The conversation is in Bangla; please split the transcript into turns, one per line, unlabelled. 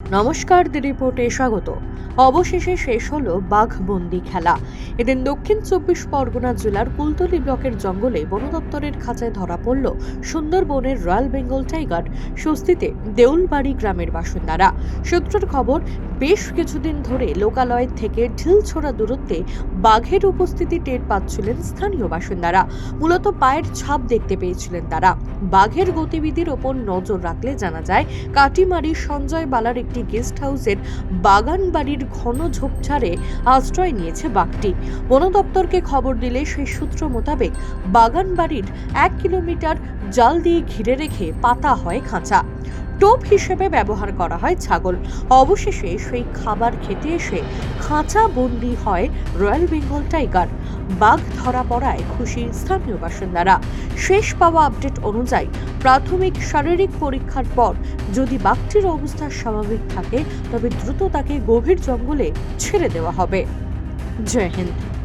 নমস্কার, দি রিপোর্টে স্বাগত। অবশেষে শেষ হলো বাঘবন্দি খেলা। এদিন দক্ষিণ চব্বিশ পরগনা জেলার কুলতলি ব্লকের জঙ্গলে বন দপ্তরের খাঁচায় ধরা পড়ল সুন্দরবনের রয়্যাল বেঙ্গল টাইগার, স্বস্তিতে দেউলবাড়ি গ্রামের বাসিন্দারা। সূত্রের খবর, বেশ কিছুদিন ধরে লোকালয় থেকে ঢিলছোড়া দূরত্বে বাঘের উপস্থিতি টের পাচ্ছিলেন স্থানীয় বাসিন্দারা। মূলত পায়ের ছাপ দেখতে পেয়েছিলেন তারা। বাঘের গতিবিধির ওপর নজর রাখলে জানা যায়, কাটিমারি সঞ্জয় বালার একটি গেস্ট হাউসের বাগান বাড়ির ঘন ঝোপঝাড়ে আশ্রয় নিয়েছে বাঘটি। বন দপ্তরকে খবর দিলে সেই সূত্র মোতাবেক বাগান বাড়ির এক কিলোমিটার জাল দিয়ে ঘিরে রেখে পাতা হয় খাঁচা। টোপ হিসেবে ব্যবহার করা হয় ছাগল। অবশেষে সেই খাবার খেতে এসে খাঁচা বন্দি হয় রয়্যাল বেঙ্গল টাইগার। বাঘ ধরা পড়ায় খুশি স্থানীয় বাসিন্দারা। শেষ পাওয়া আপডেট অনুযায়ী প্রাথমিক শারীরিক পরীক্ষার পর যদি বাঘটির অবস্থা স্বাভাবিক থাকে, তবে দ্রুত তাকে গভীর জঙ্গলে ছেড়ে দেওয়া হবে। জয় হিন্দ।